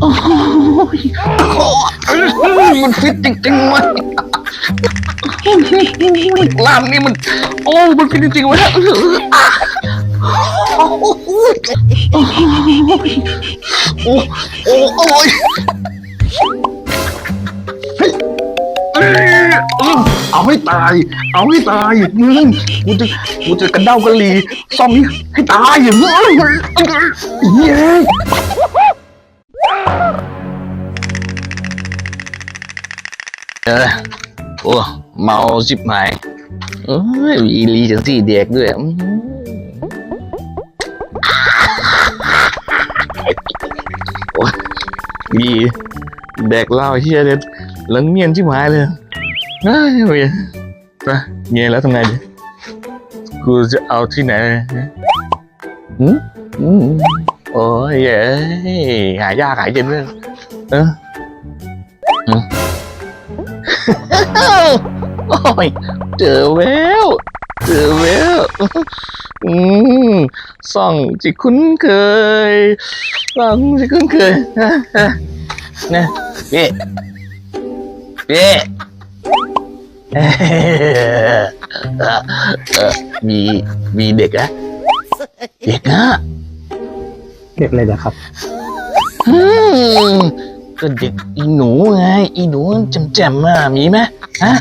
โอ้ยมันฟิตจริงๆเว้ยกล้ามนี่มัน โอ้ มันฟิตจริงๆเว้ยโอ้โอ้โอ้โอ้ยเฮ้ยเอ้ยเอาให้ตาย เอาให้ตายมึงกูจะกูจะกระเด้ากระหลีซ่อมนี้ให้ตายอย่างนี้เย้ เออโอ้เมาชิบหายเอ้ยมีลีจังที่เด็กด้วยอืมโอ้ยมีแดกเหล้าเฮียเลยหลังเมียนชิบหายเลยเฮ้ยเมียไปเมียแล้วทำไงดีกูจะเอาที่ไหนหืมอืม โอ้ยเอ้ยหายากหายเย็นเลยเออโอ้ยเจอแววเจอแววอืมส่องที่คุ้นเคยส่องที่คุ้นเคยนะเป๊ะเป๊ะเอ่อเอ่อมีมีเด็กอะเด็กอะ เด็กเลยนะครับ อืมก็เด็กอีหนูไง อีหนูแจ่มๆอะมีไหมฮะ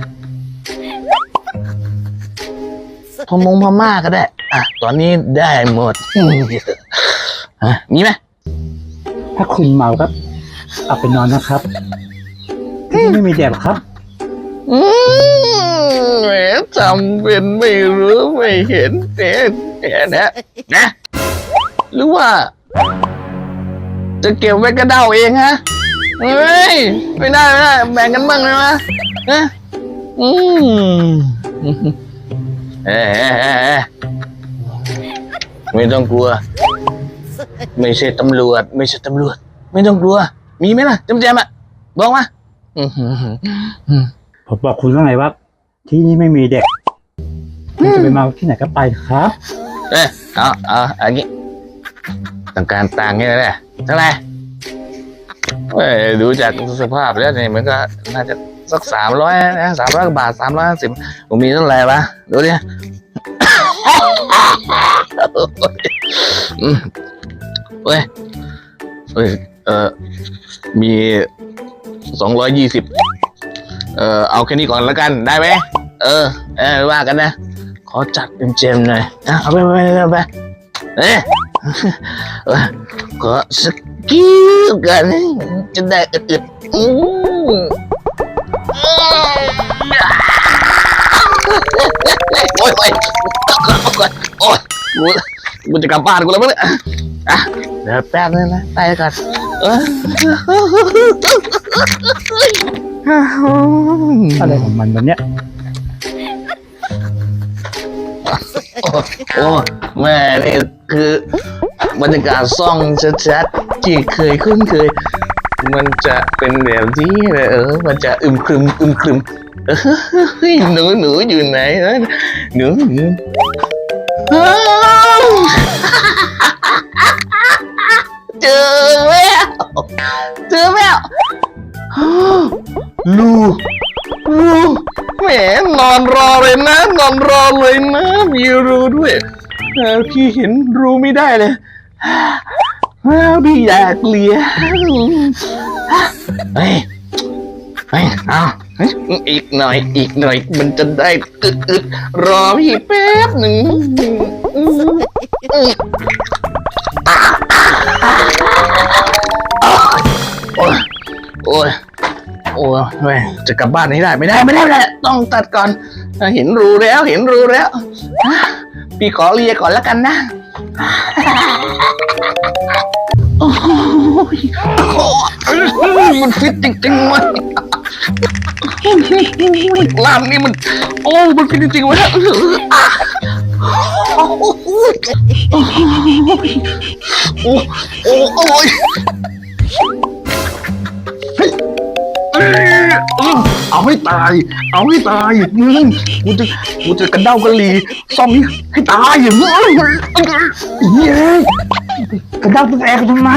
พมงพม่าก็ได้ อะ ตอนนี้ได้หมดอืมฮะมีไหมถ้าคุณเมาก็เอาไปนอนนะครับที่นี่ไม่มีแดดหรอกครับ อืมแหมจำเป็นไม่รู้ไม่เห็นเนี่ยเนี่ยนะนะหรือว่า จะเก็บไว้กระเด้าเองฮะเฮ้ยไม่ได้ไม่ได้แบ่งกันบ้างเลยนะนะอืมเอ้ยเอ้ยเอ้ยเอ้ยไม่ต้องกลัว ไม่ใช่ตำรวจ ไม่ใช่ตำรวจ ไม่ต้องกลัว มีไหมล่ะจำแจมอะบอกมาอื้อหือหือผมบอกคุณว่าไงว่าที่นี่ไม่มีเด็กคุณจะไปเมาที่ไหนก็ไปครับ เอ้ยเอาเอาเอันนี้ ต้องการตังค์นี่แหละเท่าไหร่เอ้ยดูจากสภาพแล้วเนี่ยมันก็น่าจะสักสามร้อยนะสามร้อยบาทสามร้อยสิบผมมีเท่าไหร่วะดูดิเว้ยเว้ยเออมีสองร้อยยี่สิบเออเอาแค่นี้ก่อนแล้วกันได้ไหมเออเออว่ากันนะ ขอจัดเต็มๆหน่อยนะเอาไปไปไปไปเอ้ยเออขอสกิลกันจะ ได้อึดๆอืมโอ้ยโอ้ยโอ้ยกูกูจะกลับบ้ คือบรรยากาศซ่องชัดๆที่เคยคุ้นเคย มันจะเป็นแบบนี้เลยเออ มันจะอึมครึมอึมครึมเออเฮ้ยหนูหนูอยู่ไหนนะหนูหนูอ้าวเจอแล้วเจอแล้ววลูลูแหมนอนรอเลยนะ นอนรอเลยนะมีรูด้วย เออพี่เห็นรูไม่ได้เลยอ้วพี่อยากเลียเฮ้ยเฮ้ยเอาอีกหน่อย อีกหน่อย มันจะได้อึดอึดรอพี่แป๊บหนึ่งโอ้ยโอ้ยโอ้ยเฮ้ยจะกลับบ้านให้ได้ ไม่ได้ ไม่ได้ไม่ได้ ต้องตัดก่อน เห็นรูแล้ว เห็นรูแล้ว พี่ขอเลียก่อนแล้วกันนะ โอ้ยมันฟิตจริงๆเว้ยกล้ามนี่มัน โอ้ มันฟิตจริงๆเว้ยโอ้โอ้โอ้โอ้ยเฮ้ยเอ้ย เอาให้ตาย เอาให้ตายมึงกูจะกูจะกระเด้ากระหลีซ่อมนี้ให้ตายอย่างนี้เย้กระด้างตัวแอร์ทำไม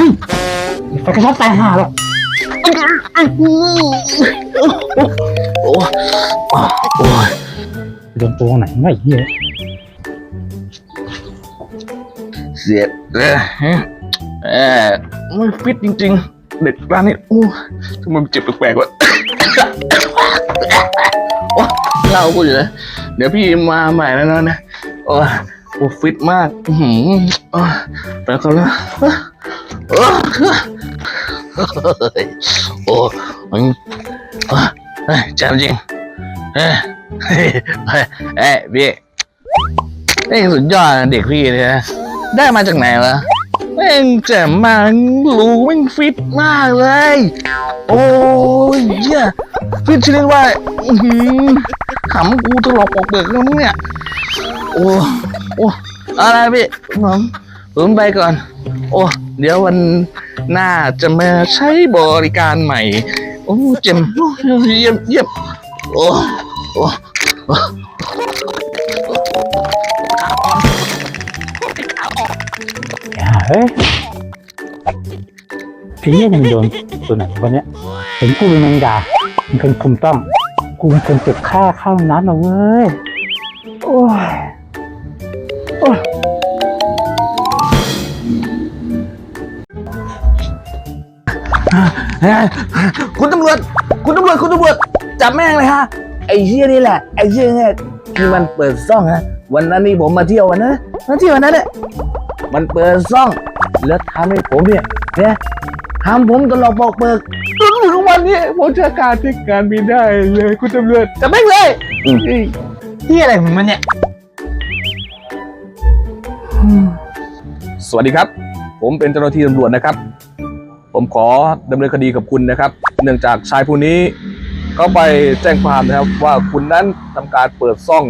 ไฟกระช็อตตายห่าหรอกโอ้โอ้ยโดนตัวไหนไม่เหี้ยเสียดเลยเออไม่ฟิตจริง ๆ เด็กร้านนี้โอ้ทำไมมันเจ็บแปลกๆวะ โอ้เล่ากูอยู่นะเดี๋ยวพี่มาใหม่แล้วนะโอ้โอ้ฟิตมากอือหือโอ้ไปก่อนแล้วโอ้โอ้มันโอ้เฮ้ยจ็บจริงเฮ้ยเฮ้ยเฮ้พี่เอ้สุดยอดเด็กพี่เลยนะได้มาจากไหนวะ ม่งแจ่มมากรูแม่งฟิตมากเลย โอ้ยเหี้ยฟิตชนิดว่าอื้อหือขำกูถลอกปอกเบิกแล้วมึงเนี่ยโอ้โอ้อะไรพี่ผมผมไปก่อน โอ้เดี๋ยววันหน้าจะมาใช้บริการใหม่ โอ้เจ็มโอ้เยี่ยมเยี่ยมโอ้โอ้ ฮ้ยไอ้เหี้ยยังโดนตัวไหนวะเนี่ยเห็นกูเป็นแมงดามันเป็นคุมต้อง กูเป็นคนเก็บค่าเข้าน้ำนะเว้ย โอ้ย โอ้ยคุณตำรวจ คุณตำรวจ คุณตำรวจ จับแม่งเลยฮะ ไอ้เชี่ยนี่แหละ ไอ้เชี่ยเนี่ยที่มันเปิดซ่องฮะ วันนั้นนี่ผมมาเที่ยววันนั้นมาเที่ยววันนั้นเนี่ย มันเปิดซ่อง แล้วทำให้ผมเนี่ยเนี่ยทำผมตลอกปอกเปิกจนถึงวันนี้ผมจะการที่การไม่ได้เลยคุณตำรวจจับแม่งเลยที่อะไรของมันเนี่ย สวัสดีครับ ผมเป็นเจ้าหน้าที่ตำรวจนะครับ ผมขอดำเนินคดีกับคุณนะครับ เนื่องจากชายผู้นี้เขาไปแจ้งความนะครับว่าคุณนั้นทำการเปิดซ่อง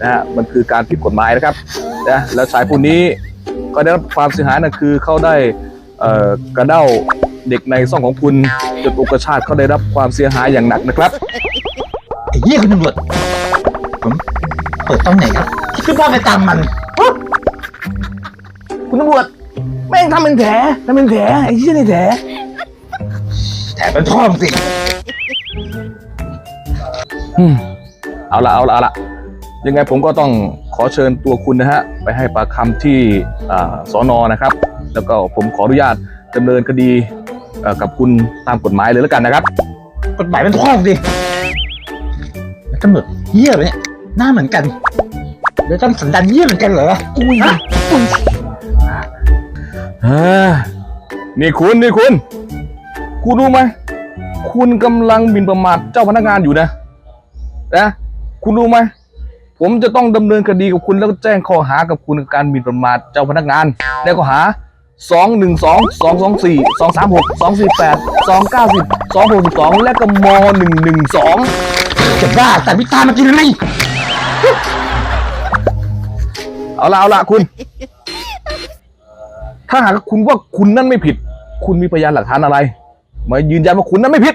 นะฮะมันคือการผิดกฎหมายนะครับนะแล้วชายผู้นี้ ก็ได้รับความเสียหายนะคือเขาได้เอ่อกระเด้าเด็กในซ่องของคุณจนอุกชาติเขาได้รับความเสียหายอย่างหนักนะครับไอ้เหี้ยคุณตำรวจผมเปิดตรงไหนครับคือพ่อไปตามมันคุณตำรวจแม่งทำเป็นแผลทำเป็นแผลไอ้เชี่ยนี่แผลแถมเป็นพ่อมสิอืมเอาละเอาละเอาละยังไงผมก็ต้องข อเชิญตัวคุณนะฮะไปให้ปากคำที่อ่าสอนอนะครับ แล้วก็ผมขออนุญาตดำเนินคดีเอ่อกับคุณตามกฎหมายเลยแล้วกันนะครับ กฎหมายเป็นพ่อมสิตำรวจเหี้ยเลยเนี่ยหน้าเหมือนกันแล้วต้องสันดานเหี้ยเหมือนกันเหรออุ้ยเฮ้ยนี่คุณนี่คุณ คุณรู้ไหมคุณกำลังหมิ่นประมาทเจ้าพนักงานอยู่นะนะคุณรู้ไหม ผมจะต้องดำเนินคดีกับคุณแล้วก็แจ้งข้อหากับคุณการหมิ่นประมาทเจ้าพนักงานในข้อหาสองหนึ่งสองสองสองสี่สองสามหกสองสี่แปดสองเก้าสิบสองหกสิบสองและก็มหนึ่งหนึ่งสองจะบ้าแต่พิตามากินอะไรเอาละเอาละคุณ ถ้าหากคุณว่าคุณนั่นไม่ผิด คุณมีพยานหลักฐานอะไร มายืนยันว่าคุณนั้นไม่ผิด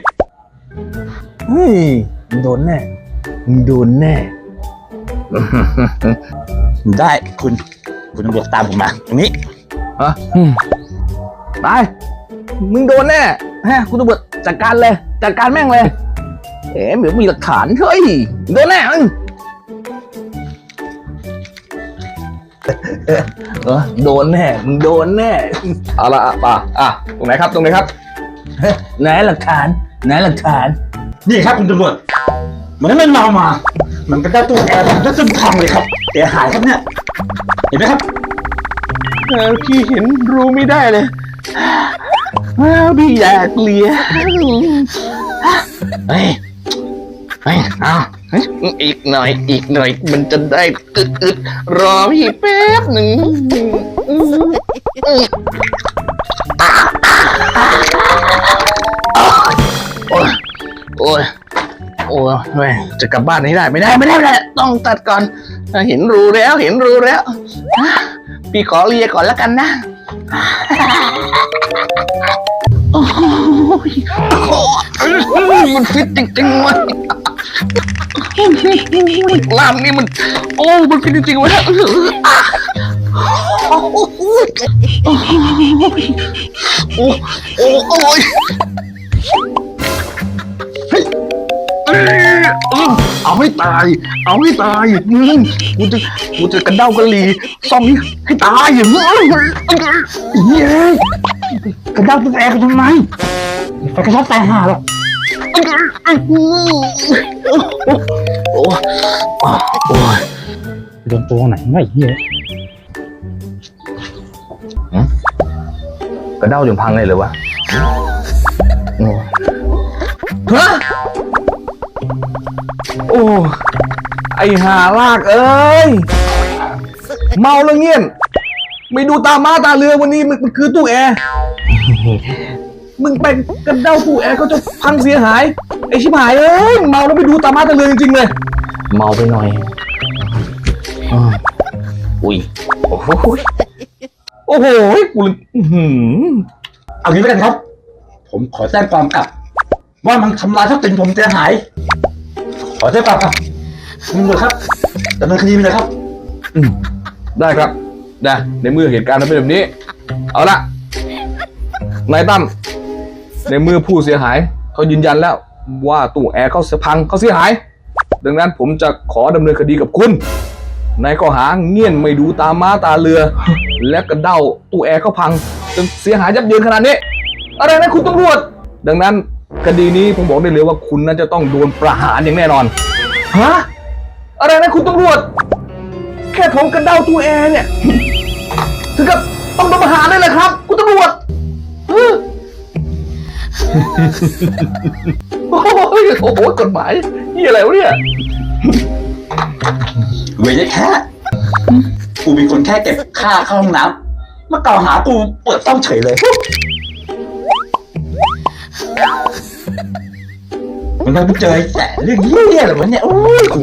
เฮ้ยมึงโดนแน่โดนแน่ ได้คุณ คุณตำรวจตามผมมาตรงนี้ฮะไปมึงโดนแน่ฮะคุณตำรวจจัดการเลย จัดการแม่งเลย เอ๋เหมือนมีหลักฐานเฮ้ยโดนแน่มึงเออโดนแน่มึงโดนแน่เอาละอะป่ะอะตรงไหนครับตรงไหนครับไหนหลักฐานไหนหลักฐานนี่ครับคุณตำรวจเหมือนมันเมามา มันก็ได้ตู้แอร์แล้วซึมทองเลยครับเสียหายครับเนี่ย เห็นไหมครับเออพี่เห็นรู้ไม่ได้เลยอ้าวพี่อยากเลียเฮ้ยเฮ้ยเอาเฮ้ยอีกหน่อย อีกหน่อย มันจะได้อึดอึดรอพี่แป๊บหนึ่งโอ้ยโอ้ยโอ้ยจะกลับบ้านให้ได้ไม่ได้ไม่ได้ไม่ได้ ต้องตัดก่อน เห็นรูแล้วเห็นรูแล้ว พี่ขอเลียก่อนแล้วกันนะโอ้ยมันฟิตจริงๆวะกล้ามนี่มัน โอ้มันฟิตจริงๆวะโอ้โอ้โอ้ย อ้ยเอาให้ตาย เอาให้ตายมึงกูจะกูจะกระเด้ากระหลีซ่อมนี้ให้ตายอย่างนี้เย้กระเด้าตัวแอร์กันทำไมไปกระชับแต่หาหรอกโอ้โอ้ยโดนตัวไหนไม่เหี้ยกระเด้าจนพังเลยหรือวะฮะ โอ้ ไอหาลากเอ้ย เมาแล้วเงียน ไม่ดูตาม้าตาเรือวันนี้มันมันคือตู้แอร์ มึงไปกระเด้าตู้แอร์ก็จะพังเสียหาย ไอชิบหายเอ้ย เมาแล้วไปดูตาม้าตาเรือจริงๆเลย เมาไปหน่อยอ่าอุ้ย โอ้โหโอ้โหกูเลยอื้อหือเอางี้แล้วกันครับ ผมขอแจ้งความกลับ ว่ามันทำลายทรัพย์สินผมเสียหาย ขอแจ้งความครับคุณตำรวจครับดำเนินคดีไปเลยครับอืมได้ครับนะในเมื่อเหตุการณ์มันเป็นแบบนี้ เอาละนายตั้มในเมื่อผู้เสียหายเขายืนยันแล้ว ว่าตู้แอร์เขาเสียพังเขาเสียหาย ดังนั้นผมจะขอดำเนินคดีกับคุณในข้อหาเงี่ยนไม่ดูตาม้าตาเรือ และกระเด้าตู้แอร์เขาพังจนเสียหายยับเยินขนาดนี้ อะไรนะคุณตำรวจ ดังนั้น คดีนี้ผมบอกได้เลยว่าคุณน่าจะต้องโดนประหารอย่างแน่นอน ฮะ อะไรนะคุณตำรวจ แค่ผมกระเด้าตู้แอร์เนี่ย ถึงกับต้องโดนประหารเลยเลยครับ คุณตำรวจฮ้อโอ้โหโอ้โหกฎหมายนี่อะไรวะเนี่ย เวยยแค่กูมีคนแค่เก็บค่าเข้าห้องน้ำมากล่าวหากูเปิดต้องเฉยเลย มันได้ไปเจอไอ้แต่เรื่องเหี้ยอะไรวะเนี่ยโอ้ยกู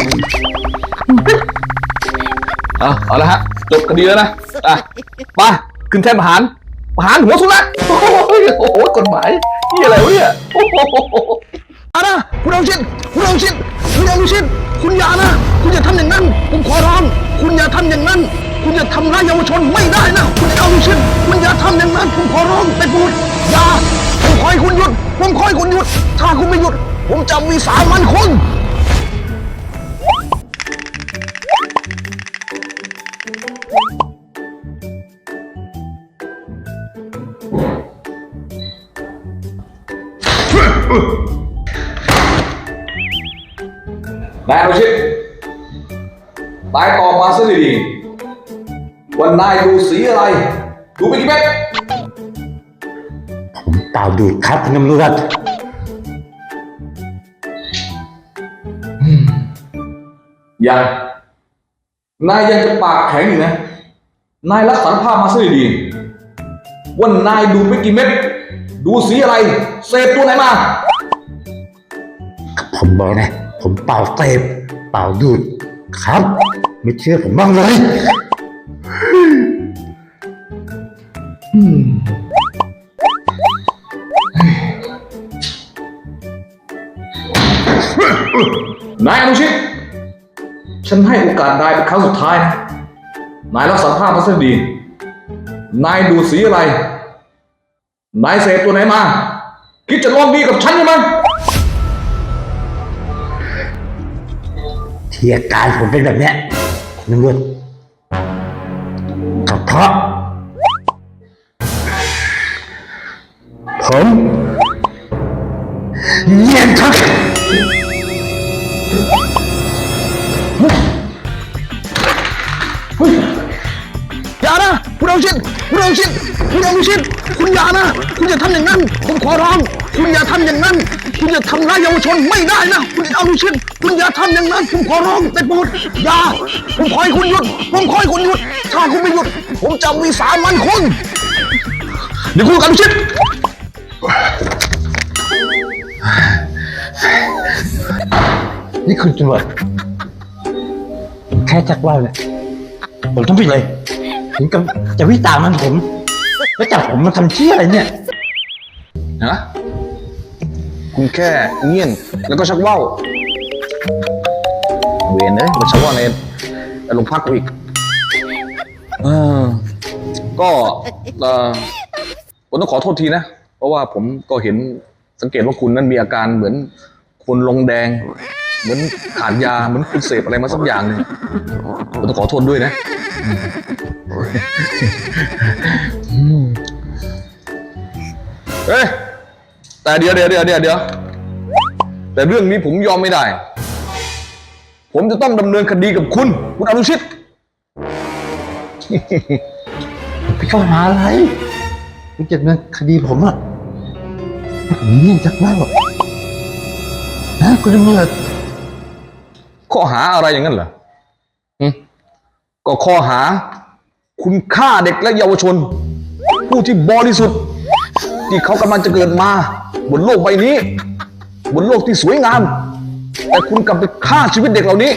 เอาเอาละฮะจบคดีแล้วนะอะไปขึ้นแท่นประหารประหารหัวสุนัขโอ้โหโอ้โหกฎหมายนี่อะไรวะเนี่ยโอ้โหอานะคุณเอาชินคุณเอาชินคุณเอาชินคุณอย่านะ คุณอย่าทำอย่างนั้น ผมขอร้อง คุณอย่าทำอย่างนั้น คุณอย่าทำร้ายเยาวชนไม่ได้นะ คุณเอาชินมันอย่าทำอย่างนั้น ผมขอร้องแต่พูดอย่า ผมขอให้คุณหยุด ผมขอให้คุณหยุด ถ้าคุณไม่หยุด ผมจะมีสามันคุณ นายอนุชิตนายตอบมาซะดีๆว่านายดูสีอะไร ดูไปกี่เม็ด เปล่าดูดครับคุณตำรวจยัง นายยังจะปากแข็งอยู่นะ นายรับสารภาพมาซะดีๆว่านายดูไปกี่เม็ด ดูสีอะไร เสพตัวไหนมา ผมบอกนะ ผมเปล่าเสพเปล่าดูดครับ ไม่เชื่อผมบ้างเลย นายอนุชิต ฉันให้โอกาสนายเป็นครั้งสุดท้ายนะ นายรับสารภาพมาซะดี นายดูสีอะไร นายเสพตัวไหนมา คิดจะลองดีกับฉันใช่ไหมที่อาการผมเป็นแบบเนี้ยคุณตำรวจก็เพราะผมเงียนครับ อนุชิตคุณอนุชิตคุณอย่านะ คุณอย่าทำอย่างนั้น ผมขอร้อง คุณอย่าทำอย่างนั้น คุณอย่าทำร้ายเยาวชนไม่ได้นะ คุณอนุชิตคุณอย่าทำอย่างนั้น ผมขอร้องแต่โปรดอย่า ผมขอให้คุณหยุด ผมขอให้คุณหยุด ถ้าคุณไม่หยุด ผมจะมีสามันคุณ เดี๋ยวคุณอนุชิตนี่คุณตำรวจผมแค่จักว่าเนี่ยผมต้องผิดเลย ถึงกับจะวิตามมันผม แล้วจับผมมาทำเชี่ยอะไรเนี่ยฮะคุณแค่เงียนแล้วก็ชักว่าวเวนเอ้ยมันชักว่าวในโรงพักกูอีกเออก็เออผมต้องขอโทษทีนะ เพราะว่าผมก็เห็นสังเกตว่าคุณนั้นมีอาการเหมือนคนลงแดง เหมือนขาดยาเหมือนคุณเสพอะไรมาสักอย่างหนึงผมต้องขอโทษด้วยนะ เอ้ยแต่เดี๋ยวเดี๋ยวเดี๋ยวเดี๋ยวเดี๋ยวแต่เรื่องนี้ผมยอมไม่ได้ ผมจะต้องดำเนินคดีกับคุณ คุณอนุชิต พี่เข้าหาอะไรพี่เก็บเงินคดีผมอะผมเงียบจักมากหรอกนะคุณตำรวจข้อหาอะไรอย่างนั้นเหรอหึ ก็ข้อหา คุณฆ่าเด็กและเยาวชน ผู้ที่บริสุทธิ์ ที่เขากำลังจะเกิดมา บนโลกใบนี้ บนโลกที่สวยงาม แต่คุณกลับไปฆ่าชีวิตเด็กเหล่านี้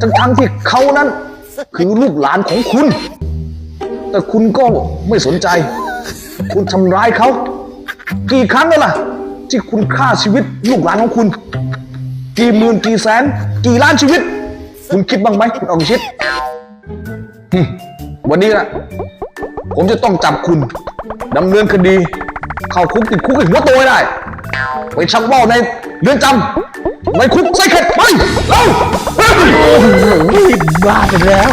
ทั้งทั้งที่เขานั้น คือลูกหลานของคุณ แต่คุณก็ไม่สนใจ คุณทำร้ายเขา กี่ครั้งแล้วล่ะ ที่คุณฆ่าชีวิตลูกหลานของคุณ กี่หมื่นกี่แสน กี่ล้านชีวิต คุณคิดบ้างไหมคุณอองชิตหึ วันนี้นะผมจะต้องจับคุณดำเนินคดี เข้าคุกติดคุกอีกหัวโตให้ได้ ไปชักว่าวในเรือนจำในคุกไส้เข็ดไปเร็วเฮ้ยโอ้โหบ้าไปแล้ว